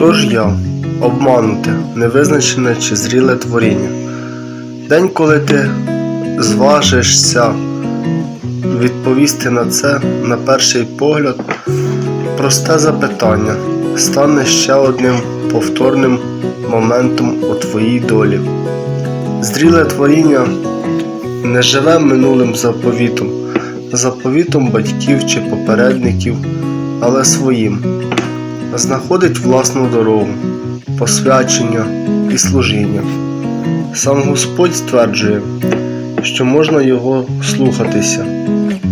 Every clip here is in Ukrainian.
Хто ж я? Обмануте, невизначене чи зріле творіння. День, коли ти зважишся відповісти на це, на перший погляд, просте запитання стане ще одним повторним моментом у твоїй долі. Зріле творіння не живе минулим заповітом, заповітом батьків чи попередників, але своїм знаходить власну дорогу, посвячення і служіння. Сам Господь стверджує, що можна його слухатися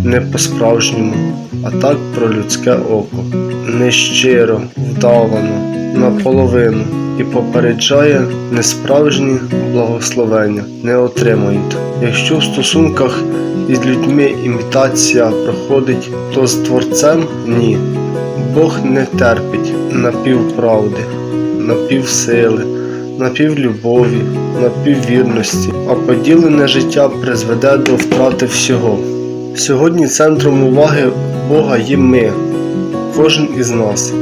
не по-справжньому, а так про людське око, нещиро, вдавано, наполовину і попереджає несправжні благословення не отримають. Якщо в стосунках із людьми імітація проходить, то з творцем ні. Бог не терпить напівправди, напівсили, напівлюбові, напіввірності, а поділене життя призведе до втрати всього. Сьогодні центром уваги Бога є ми, кожен із нас,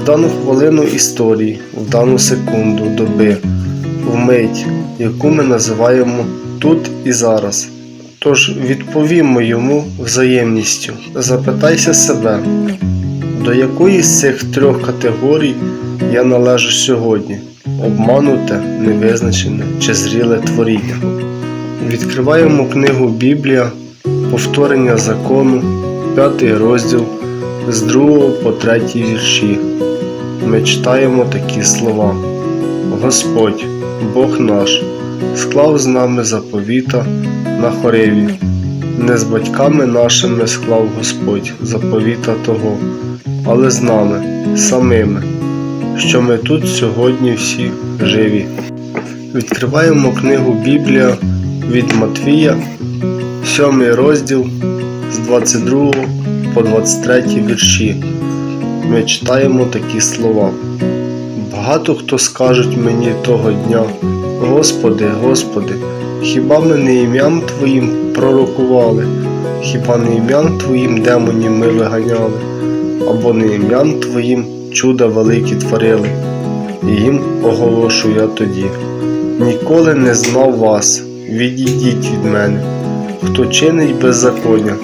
в дану хвилину історії, в дану секунду доби, в мить, яку ми називаємо тут і зараз. Тож відповімо йому взаємністю. Запитайся себе, до якої з цих трьох категорій я належу сьогодні: обмануте, невизначене чи зріле творіння. Відкриваємо книгу Біблія, повторення закону, п'ятий розділ з 2 по 3 вірші. Ми читаємо такі слова: Господь, Бог наш, склав з нами заповіта на Хореві. Не з батьками нашими склав Господь заповіта того, але з нами, самими, що ми тут сьогодні всі живі. Відкриваємо книгу Біблія від Матвія, 7 розділ з 22 по 23 вірші. Ми читаємо такі слова. Багато хто скажуть мені того дня, Господи, Господи, хіба ми не ім'ям Твоїм пророкували, хіба не ім'ям Твоїм демонів ми виганяли, або не ім'ям Твоїм чуда великі творили, і їм оголошу я тоді. Ніколи не знав вас, відійдіть від мене, хто чинить беззаконня.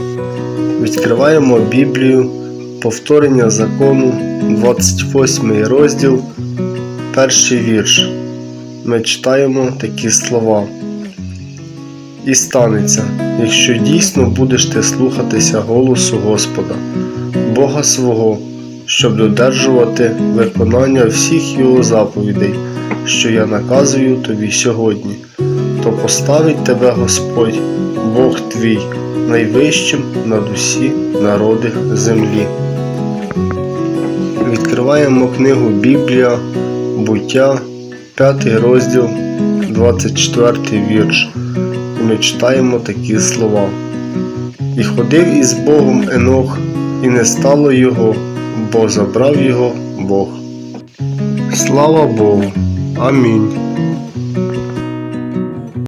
Відкриваємо Біблію, повторення закону, 28 розділ, перший вірш. Ми читаємо такі слова. І станеться, якщо дійсно будеш ти слухатися голосу Господа, Бога свого, щоб додержувати виконання всіх Його заповідей, що я наказую тобі сьогодні, то поставить тебе Господь, Бог твій, найвищим над усі народи землі. Відкриваємо книгу Біблія, буття, 5 розділ, 24 вірш. Ми читаємо такі слова. І ходив із Богом Енох, і не стало його, бо забрав його Бог. Слава Богу. Амінь.